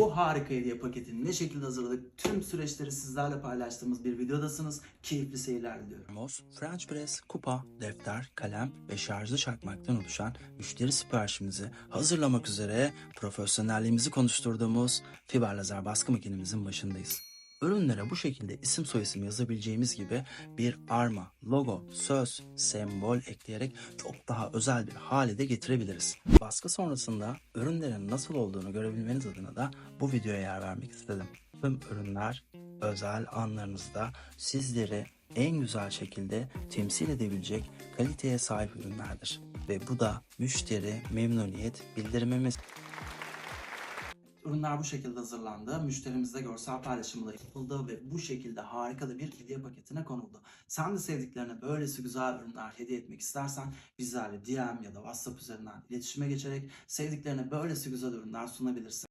Bu harika hediye paketini ne şekilde hazırladık? Tüm süreçleri sizlerle paylaştığımız bir videodasınız. Keyifli seyirler diliyorum. Termos, French press, kupa, defter, kalem ve şarjlı çakmaktan oluşan müşteri siparişimizi hazırlamak üzere profesyonelliğimizi konuşturduğumuz fiber lazer baskı makinemizin başındayız. Ürünlere bu şekilde isim soyisim yazabileceğimiz gibi bir arma, logo, söz, sembol ekleyerek çok daha özel bir hale de getirebiliriz. Baskı sonrasında ürünlerin nasıl olduğunu görebilmeniz adına da bu videoya yer vermek istedim. Tüm ürünler özel anlarınızda sizleri en güzel şekilde temsil edebilecek kaliteye sahip ürünlerdir. Ve bu da müşteri memnuniyet bildirimimiz. Ürünler bu şekilde hazırlandı. Müşterimizle görsel paylaşımı da yapıldı ve bu şekilde harika da bir hediye paketine konuldu. Sen de sevdiklerine böylesi güzel ürünler hediye etmek istersen bizlerle DM ya da WhatsApp üzerinden iletişime geçerek sevdiklerine böylesi güzel ürünler sunabilirsin.